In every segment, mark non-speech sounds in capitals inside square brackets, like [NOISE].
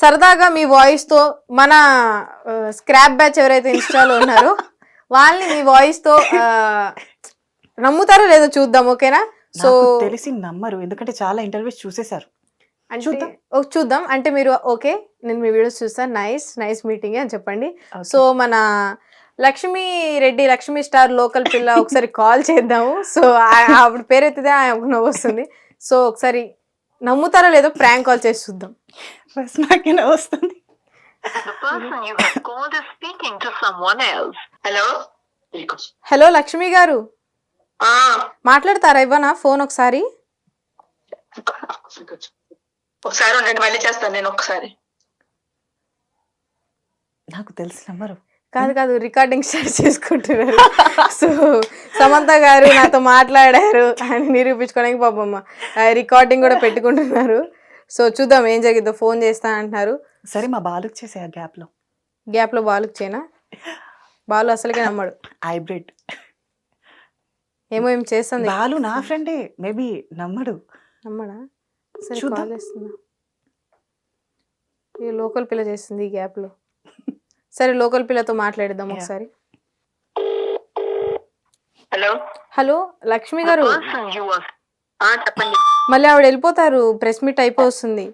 సరదాగా మీ వాయిస్తో మన scrap batch ఎవరైతే ఇన్స్టాలో ఉన్నారో వాళ్ళని మీ వాయిస్తో నమ్ముతారో లేదో చూద్దాం ఓకేనా? సో తెలిసి నమ్మరు ఎందుకంటే చాలా ఇంటర్వ్యూస్ చూసేశారు. చూద్దాం. చూద్దాం. అంటే మీరు ఓకే నేను మీ వీడియోస్ చూస్తాను నైస్ నైస్ మీటింగ్ అని చెప్పండి. సో మన లక్ష్మీ రెడ్డి లక్ష్మీ స్టార్ లోకల్ పిల్ల ఒకసారి కాల్ చేద్దాము. సో ఆవిడ పేరు ఎత్తితే ఆమెకు నవ్వు వస్తుంది సో ఒకసారి నమ్ముతారో లేదో ప్రాంక్ కాల్ చేసి చూద్దాం. ఫస్ట్ నాకేనా వస్తుంది The person you have called is speaking to someone else. Hello? Hello Lakshmi గారు. ఆ, మాట్లాడతారా ఇవ్వనా? ఫోన్ ఒకసారి. ఒకసారి ఉండండి మళ్ళీ చేస్తాను నేను ఒకసారి. నాకు తెలిసి నమ్మరు. కాదు కాదు రికార్డింగ్ స్టార్ట్ చేసుకుంటున్నారు. [LAUGHS] సో సమంత గారు నాతో మాట్లాడారు అని నిరూపించుకోవడానికి పాపమ్మ రికార్డింగ్ కూడా పెట్టుకుంటున్నారు. సో చూద్దాం ఏం జరిగిద్దో. ఫోన్ చేస్తా అంటున్నారు. సరే మా బాలుకి చేసే ఆ గ్యాప్లో గ్యాప్లో బాలుకి చేయనా? బాలు అసలుకే నమ్మడు. హైబ్రిడ్. ఏమో ఏం చేస్తుంది? బాలు నా ఫ్రెండే మేబీ నమ్మడు. నమ్మడా? సరే చూద్దాం. కాల్ చేస్తున్నా. ఈ లోకల్ పిల్ల చేస్తుంది ఈ గ్యాప్లో సరే లోకల్ పిల్లతో మాట్లాడిద్దాం. ఒకసారి. హలో. హలో లక్ష్మి గారు. చెప్పండి. మళ్ళీ ఆవిడ వెళ్ళిపోతారు. ప్రెస్ మీట్ అయిపోతుంది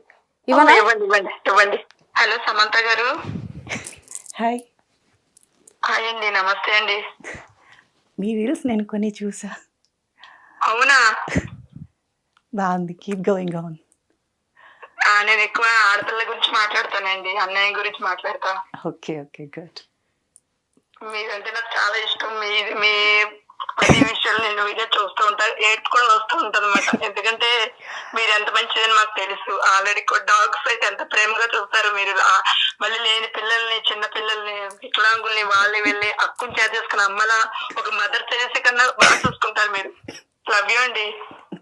ఇవ్వండి ఇవ్వండి ఇవ్వండి. హలో సమంత గారు. హాయ్. హాయ్ అండి నమస్తే అండి. మీ రీల్స్ నేను కొన్ని చూసా. అవునా? బాగుంది. కీప్ గోయింగ్ ఆన్ ఆ, నేను ఎక్కువ ఆడపిల్ల గురించి మాట్లాడతానండి. అన్నయ్య గురించి మాట్లాడతా. ఓకే ఓకే గుడ్ మీరంటే నాకు చాలా ఇష్టం. మీ మీ ప్రతి విషయాలు నేను వీడియో చూస్తూ ఉంటా ఏడ్స్ కూడా వస్తూ ఉంటది అనమాట ఎందుకంటే మీరు ఎంత మంచిదని మాకు తెలుసు. ఆల్రెడీ డాగ్స్ అయితే ఎంత ప్రేమగా చూస్తారు మీరు. మళ్ళీ లేని పిల్లల్ని చిన్న పిల్లల్ని వికలాంగుల్ని వాళ్ళు వెళ్ళి అక్కుని చేసేసుకున్న అమ్మలా ఒక మదర్ తెలిసి కన్నా బాగా చూసుకుంటారు మీరు. లవ్ యూ అండి.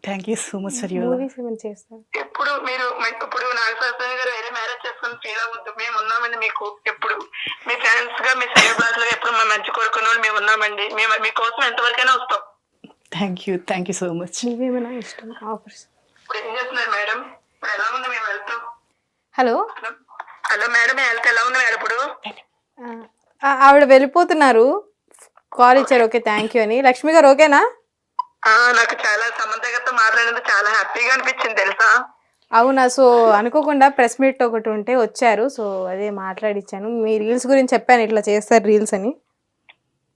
Thank you so much for ఎప్పుడు మీరు ఇప్పుడు నాగశాస్త్రి గారు వేరే మ్యారేజ్ చేసుకుని ఫీల్ అవ్వద్దు. మేము ఉన్నామండి మీకు ఎప్పుడు. మీ ఫ్యాన్స్గా మీ సెలబ్రాస్గా ఎప్పుడు మా మంచి కోరుకున్న వాళ్ళు మేము ఉన్నామండి. మేము మీకోసం ఎంతవరకైనా వస్తాం. Thank you thank you so much నీవేమైనా ఇష్టం ఆఫర్స్ ఇప్పుడు ఏం చేస్తున్నారు మేడం? ఇప్పుడు ఎలా ఉంది మేము వెళ్తాం hello? Hello hello madam health ఎలా ఉంది మేడం ఇప్పుడు? ఆ, ఆవిడ వెళ్ళిపోతున్నారు. కాల్ ఇచ్చారు. ఓకే థ్యాంక్ యూ అని. లక్ష్మి గారు ఓకేనా ఆ నాకు చాలా సమంత గారితో మాట్లాడినందుకు చాలా హ్యాపీగా అనిపించింది తెలుసా? అవునా? సో అనుకోకుండా ప్రెస్ మీట్ ఒకటి ఉంటే వచ్చారు. సో అదే మాట్లాడిచ్చాను. మీ రీల్స్ గురించి చెప్పాను ఇట్లా చేస్తారు రీల్స్ అని.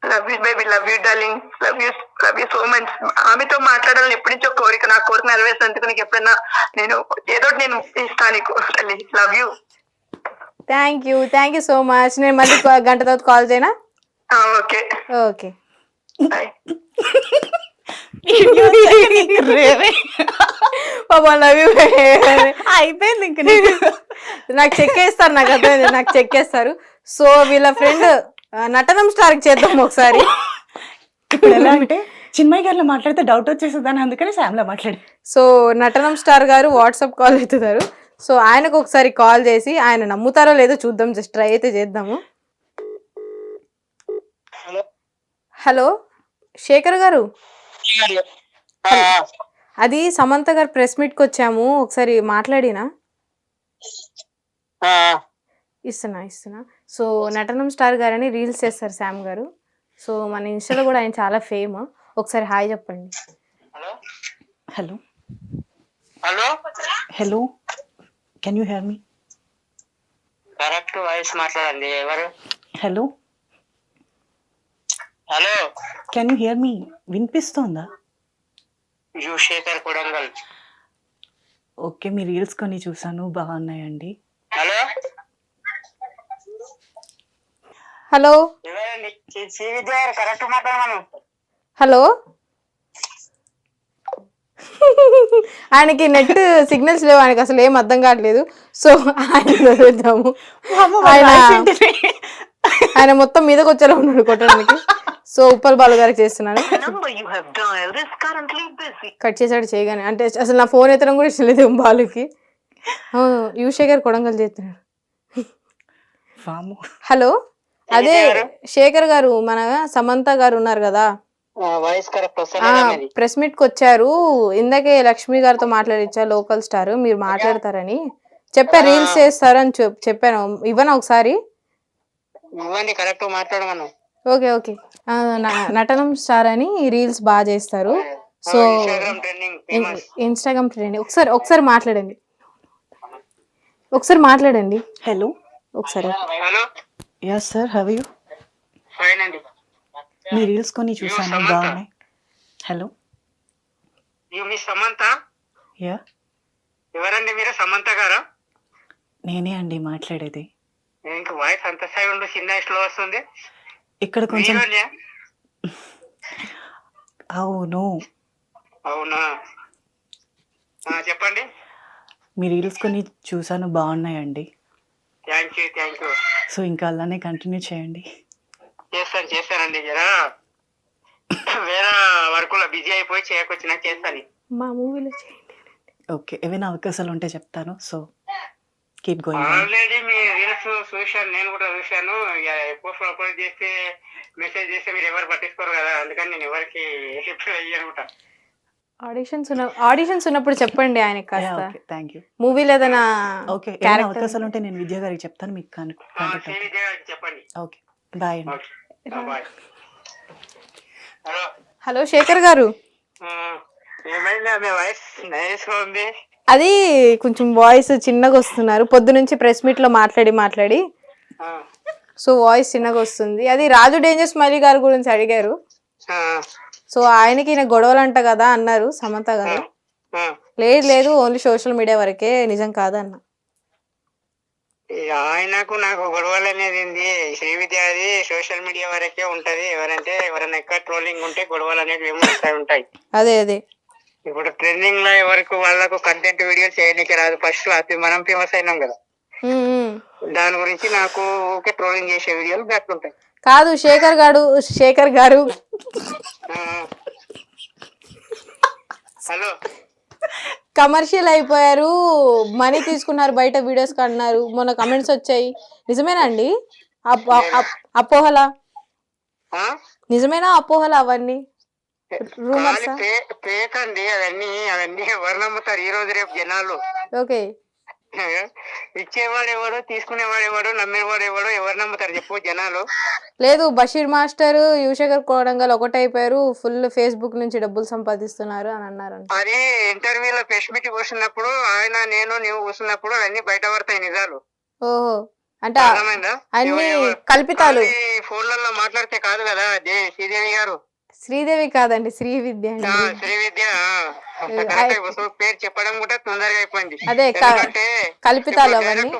Love you baby love you darling love you love you so much ఆమెతో మాట్లాడాలని ఎప్పటి నుంచో కోరిక నా కోరిక నెరవేర్చేందుకు నీకు ఎప్పుడైనా నేను ఏదో నేను ఇస్తాను నీకు తల్లి. Love you thank you thank you so much నేను మళ్ళీ గంట తర్వాత కాల్ చేయనా? ఓకే. ఓకే. [LAUGHS] [LAUGHS] పాపం లవ్ యూ అయిపోయింది ఇంక నీకు. నాకు చెక్ వేస్తారు నాకు అర్థమైంది నాకు చెక్ వేస్తారు సో వీళ్ళ ఫ్రెండ్ నటనం స్టార్ చేద్దాం ఒకసారి. ఇప్పుడు ఎలా అంటే చిన్మయ్య గారిలో మాట్లాడితే డౌట్ వచ్చేస్తుందని అందుకని శ్యామ్లో మాట్లాడి సో నటనం స్టార్ గారు వాట్సాప్ కాల్ ఎత్తుతారు సో ఆయనకు ఒకసారి కాల్ చేసి ఆయన నమ్ముతారో లేదో చూద్దాం జస్ట్ ట్రై అయితే చేద్దాము. హలో శేఖర్ గారు? అది సమంత గారు ప్రెస్ మీట్కి వచ్చాము. ఒకసారి మాట్లాడినా? ఇస్తున్నా ఇస్తున్నా. సో నటనం స్టార్ గారు అని రీల్స్ చేస్తారు శామ్ గారు. సో మన ఇన్స్టాలో కూడా ఆయన చాలా ఫేమ్. ఒకసారి హాయ్ చెప్పండి. Hello? Hello. Hello? Can you hear me correct voice మాట్లాడండి. ఎవరు? Hello. Hello? Can you hear me వినిపిస్తోందా? యు శేఖర్ కొడంగల్. ఓకే మీ రీల్స్ కొన్ని చూసాను బాగున్నాయండి. హలో? హలో? కరెక్ట్ మాట్లాడమను. హలో? ఆయనకి నెట్ సిగ్నల్స్ లేవు ఆయనకి అసలు ఏం అర్థం కావట్లేదు. సో ఆయన ఆయన మొత్తం మీదకి వచ్చేలా ఉన్నాడు కొట్టడానికి. సో ఉప్పల్ బాలు గారికి చేస్తున్నాను. Number you have dialed is currently busy. Cut చేసాడు చేయగానే. అంటే అసలు నా ఫోన్ ఎత్తడం కూడా ఇష్టం లేదు బాలుకి. యువశేఖర్ కొడంగల్ చేస్తున్నాడు హలో? అదే శేఖర్ గారు మన సమంత గారు ఉన్నారు కదా? ప్రెస్ మీట్కి వచ్చారు. ఇందాకే లక్ష్మి గారితో మాట్లాడిచ్చా లోకల్ స్టార్. మీరు మాట్లాడతారని. చెప్పా రీల్స్ చేస్తారు అని చెప్- చెప్పాను. ఇవ్వనా ఒకసారి? ఇవ్వండి కరెక్ట్ మాట్లాడమను. Okay okay. నటనం స్టార్ అని రీల్స్ బాగా చేస్తారు. So Instagram trending famous Instagram trend ఒకసారి ఒకసారి మాట్లాడండి. ఒకసారి మాట్లాడండి. హలో ఒకసారి. Hello yes sir how you fine అండి. మీ రీల్స్ కొన్ని చూసాను. బాగున్నాయి. హలో యు మీ సమంత యా ఎవరండి మీరు? సమంత గారా? నేనే అండి మాట్లాడేది. ఇంక వాయిస్ అంత సైడ్ చిన్న స్లో వస్తుంది. ఇక్కడ కొంచెం? అవును. అవునా? ఆ, చెప్పండి. మీ రీల్స్ కొన్ని చూసాను బాగున్నాయండి. Thank you thank you. So ఇంకా అలానే కంటిన్యూ చేయండి. చేస్తాను చేస్తానండి జరా. వేరే వర్కులో బిజీ అయిపోయి చేయకొచ్చిన చేస్తాను. మా మూవీలో చేయండి ఓకే ఏమైనా అవకాశాలు ఉంటే చెప్తాను సో. కీప్ గోయింగ్ ఆల్రెడీ మీ రీల్స్ చూశాను నేను కూడా చూశాను. పోస్ట్ అప్లోడ్ చేస్తే మెసేజ్ చేస్తే మీరు ఎవరు పట్టించుకోరు కదా అందుకని నేను ఎవరికి రిప్లై అయ్యాను కూడా ఆడిషన్స్ ఉన్న ఆడిషన్స్ ఉన్నప్పుడు చెప్పండి ఆయనకి కాస్త. ఓకే థ్యాంక్ యూ మూవీలో ఏదైనా ఓకే ఏమైనా. అవకాశాలు ఉంటే నేను విద్యా గారికి చెప్తాను మీకు కాంటాక్ట్ చెప్పండి. Okay bye hello hello Shekhar గారు. ఏమైంది? మీ వాయిస్ నైస్గా ఉంది. అది కొంచెం వాయిస్ చిన్నగా వస్తున్నారు. పొద్దు నుంచి ప్రెస్ మీట్లో మాట్లాడి మాట్లాడి. సో వాయిస్ చిన్నగా వస్తుంది. అది రాజు డేంజర్ స్మైలీ గారి గురించి అడిగారు. సో ఆయనకి ఈయన గొడవలు అంట కదా అన్నారు సమంత గారు. లేదు లేదు ఓన్లీ సోషల్ మీడియా వరకే నిజం కాదన్న. ఆయనకు నాకు గొడవలు అనేది ఏంది? శ్రీ విద్య అది సోషల్ మీడియా వరకే ఉంటది. ఎవరంటే ఎవరైనా ఎక్కువ ట్రోలింగ్ ఉంటే గొడవలు అనేవి ఏమో ఉంటాయి. అదే అదే. ఇప్పుడు ట్రెండింగ్లో ఎవరికి వాళ్ళకు కంటెంట్ వీడియోలు చేయడానికి రాదు. ఫస్ట్ అతి మనం ఫేమస్ అయినాం కదా. దాని గురించి నాకు ఊకే ట్రోలింగ్ చేసే వీడియోలు గట్లుంటాయి కాదు శేఖర్ గారు శేఖర్ గారు. హలో. కమర్షియల్ అయిపోయారు. మనీ తీసుకున్నారు బయట వీడియోస్ కన్నారు మొన్న కమెంట్స్ వచ్చాయి. నిజమేనా అండి? అప్- అప్- అపోహలా? నిజమేనా అపోహలా అవన్నీ? ఫేక్ అండి అవన్నీ అవన్నీ ఎవరు నమ్ముతారు? ఈ రోజు రేపు జనాలు. ఓకే. [LAUGHS] ఇచ్చేవాడు ఎవడు తీసుకునేవాడు ఎవడు నమ్మేవాడు ఎవడు ఎవరు నమ్ముతారు చెప్పు జనాలు. లేదు బషీర్ మాస్టర్ యువశేఖర్ కోడంగల్ ఒకటైపోయారు ఫుల్ ఫేస్బుక్ నుంచి డబ్బులు సంపాదిస్తున్నారు అని అన్నారంట. అది ఇంటర్వ్యూలో ప్రెస్ మీట్ కూర్చున్నప్పుడు ఆయన నేను నీవు కూర్చున్నప్పుడు అవన్నీ బయట పడతాయి నిజాలు. ఓహో. అంటే అన్ని కల్పితాలు. ఫోన్లలో మాట్లాడితే కాదు కదా శ్రీదేవి గారు. శ్రీదేవి కాదండి శ్రీ విద్య శ్రీ విద్య పేరు చెప్పడం కూడా తొందరగా అయిపోయింది. అదే కల్పితాలు అవన్నీ.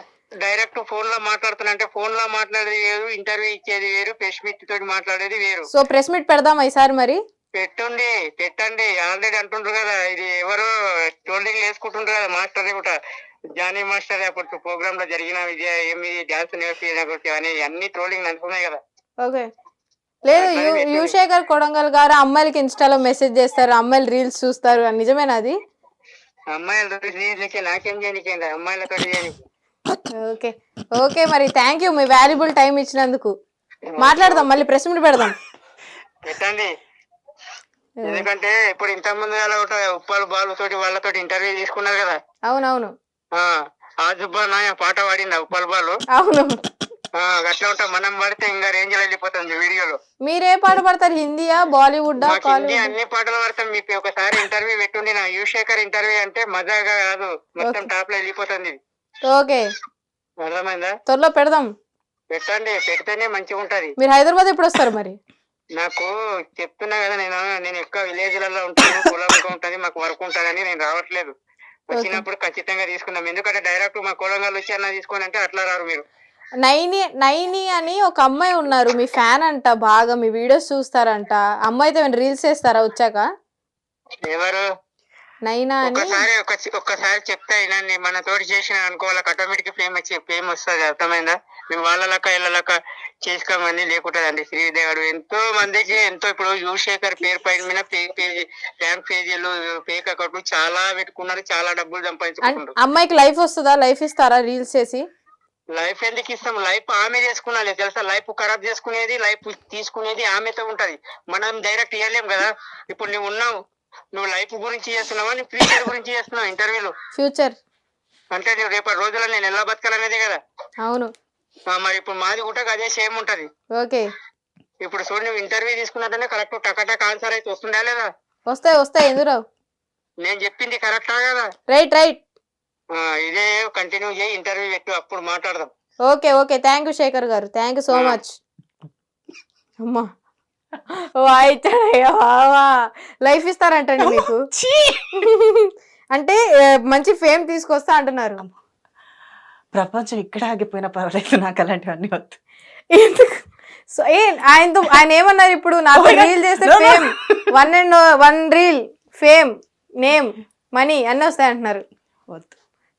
డైరెక్ట్ ఫోన్లో మాట్లాడుతున్నా ఫోన్లో మాట్లాడేది వేరు ఇంటర్వ్యూ ఇచ్చేది వేరు ప్రెస్ మీట్ తోటి మాట్లాడేది వేరు. సో ప్రెస్ మీట్ పెడదామా ఈసారి మరి? పెట్టుండి పెట్టండి. ఆల్రెడీ అంటుండ్రు కదా ఇది ఎవరు ట్రోలింగ్ వేసుకుంటుండ్రు కదా మాస్టర్ కూడా. జానీ మాస్టర్ అప్పుడు ప్రోగ్రామ్లో జరిగిన విజయ ఏమి డాన్స్ నేర్పి అని అన్ని ట్రోలింగ్ నడుస్తున్నాయి కదా. ఓకే. లేదు. యువశేఖర్ కొడంగల్ గారు అమ్మాయిలకి ఇన్స్టాలో మెసేజ్ చేస్తారు అమ్మాయిలు రీల్స్ చూస్తారు అని. నిజమేనా అది? అమ్మాయిలతో నీకే నాకేం చేయనికే అమ్మాయిలతో చేయనికి ఓకే. ఓకే మరి థ్యాంక్ యూ మీ వాల్యుబుల్ టైం ఇచ్చినందుకు. మాట్లాడదాం మళ్ళీ ప్రెస్ మీట్ పెడదాం. పెట్టండి ఎందుకంటే ఇప్పుడు ఇంత ముందు ఉప్పాలు బాలు తోటి వాళ్ళతోటి ఇంటర్వ్యూ తీసుకున్నారు కదా. అవునవును. ఆ ఆజుబ్బా నాయ పాట పాడింది ఉప్పాలు బాలు? అవును. అట్లా ఉంటా. మనం పడితే ఇంకా రేంజ్లో వెళ్ళిపోతుంది వీడియోలో. మీరే పాట పడతారు? హిందీయా బాలీవుడ్ హిందీ అన్ని పాటలు పడతాం. మీకు ఒకసారి ఇంటర్వ్యూ పెట్టుండి నా యువశేఖర్ ఇంటర్వ్యూ అంటే మజాగా కాదు. మొత్తం టాప్లో వెళ్ళిపోతుంది. ఓకే. అర్థమైందా? త్వరలో పెడదాం. పెట్టండి. పెడితేనే మంచిగా ఉంటది. మీరు హైదరాబాద్ ఎప్పుడు వస్తారు మరి? నాకు చెప్తున్నా కదా నేను నేను ఎక్కువ విలేజ్లలో ఉంటాను. పొలంగా ఉంటది మాకు వర్క్ ఉంటదని నేను రావట్లేదు. వచ్చినప్పుడు ఖచ్చితంగా తీసుకుందాం. ఎందుకంటే డైరెక్ట్ మా కొలంగాలు వచ్చి అన్న తీసుకోని అంటే అట్లా రారు మీరు. నైని నైని అని ఒక అమ్మాయి ఉన్నారు. మీ ఫ్యాన్ అంట బాగా మీ వీడియోస్ చూస్తారంట. అమ్మాయితో రీల్స్ చేస్తారా వచ్చాక? ఎవరు? నైనా అని? ఒక్కసారి ఒక ఒక్కసారి చెప్తే వినండి మన తోటి చేసిన అనుకో వాళ్ళకి ఆటోమేటిక్ ఫేమ్ వచ్చి ఫేమ్ వస్తుంది అర్థమైందా? మేము వాళ్ళ లెక్క వీళ్ళ లెక్క చేసుకోమని లేకుంటదండి. శ్రీదేవుడు ఎంతో మందికి ఎంతో ఇప్పుడు యువశేఖర్ పేరు పైన మీద ఫేక్ పేజీ బ్యాంక్ పేజీలు ఫేక్ అకౌంట్లు చాలా పెట్టుకున్నారు చాలా డబ్బులు సంపాదించుకుంటున్నారు. అమ్మాయికి లైఫ్ వస్తుందా? లైఫ్ ఇస్తారా? రీల్స్ చేసి? లైఫ్ ఎందుకు ఇస్తాం? లైఫ్ ఆమె చేసుకున్నాలి తెలుసా? లైఫ్ ఖరాబ్ చేసుకునేది లైఫ్ తీసుకునేది ఆమెతో ఉంటది. మనం డైరెక్ట్ ఇవ్వలేం కదా? ఇప్పుడు నువ్వు ఉన్నావు నువ్వు లైఫ్ గురించి చేస్తున్నావా? నీ ఫ్యూచర్ గురించి చేస్తున్నావు ఇంటర్వ్యూలో ఫ్యూచర్ అంటే నేను రేపటి రోజుల్లో నేను ఎలా బతకాలనేది కదా? అవును. మరి ఇప్పుడు మాది కూడా అదే సేమ్ ఉంటది. ఓకే. ఇప్పుడు చూడు నువ్వు ఇంటర్వ్యూ తీసుకున్నట్టనే కరెక్ట్ టకటక్ ఆన్సర్ అయితే వస్తుందా లేదా? వస్తాయి వస్తాయి ఎందుకు నేను చెప్పింది కరెక్టా కదా? రైట్ రైట్ ఇదే కంటిన్యూ చేయి ఇంటర్వ్యూ పెట్టు అప్పుడు మాట్లాడదాం. Okay okay. Thank you Shekhar గారు. Thank you so. మచ్ అమ్మా. బావా. లైఫ్ ఇస్తారంటండి మీకు! [LAUGHS] అంటే మంచి ఫేమ్ తీసుకొస్తా అంటున్నారు. ప్రపంచం ఇక్కడ ఆగిపోయినా పర్వాలేదు నాకు అలాంటివన్నీ వద్దు. ఎందుకు? సో ఏ ఆయనతో ఆయన ఏమన్నారు ఇప్పుడు? God. రీల్ చేస్తే. Fame one and one reel fame name money అన్నీ వస్తాయి అంటున్నారు వద్దు.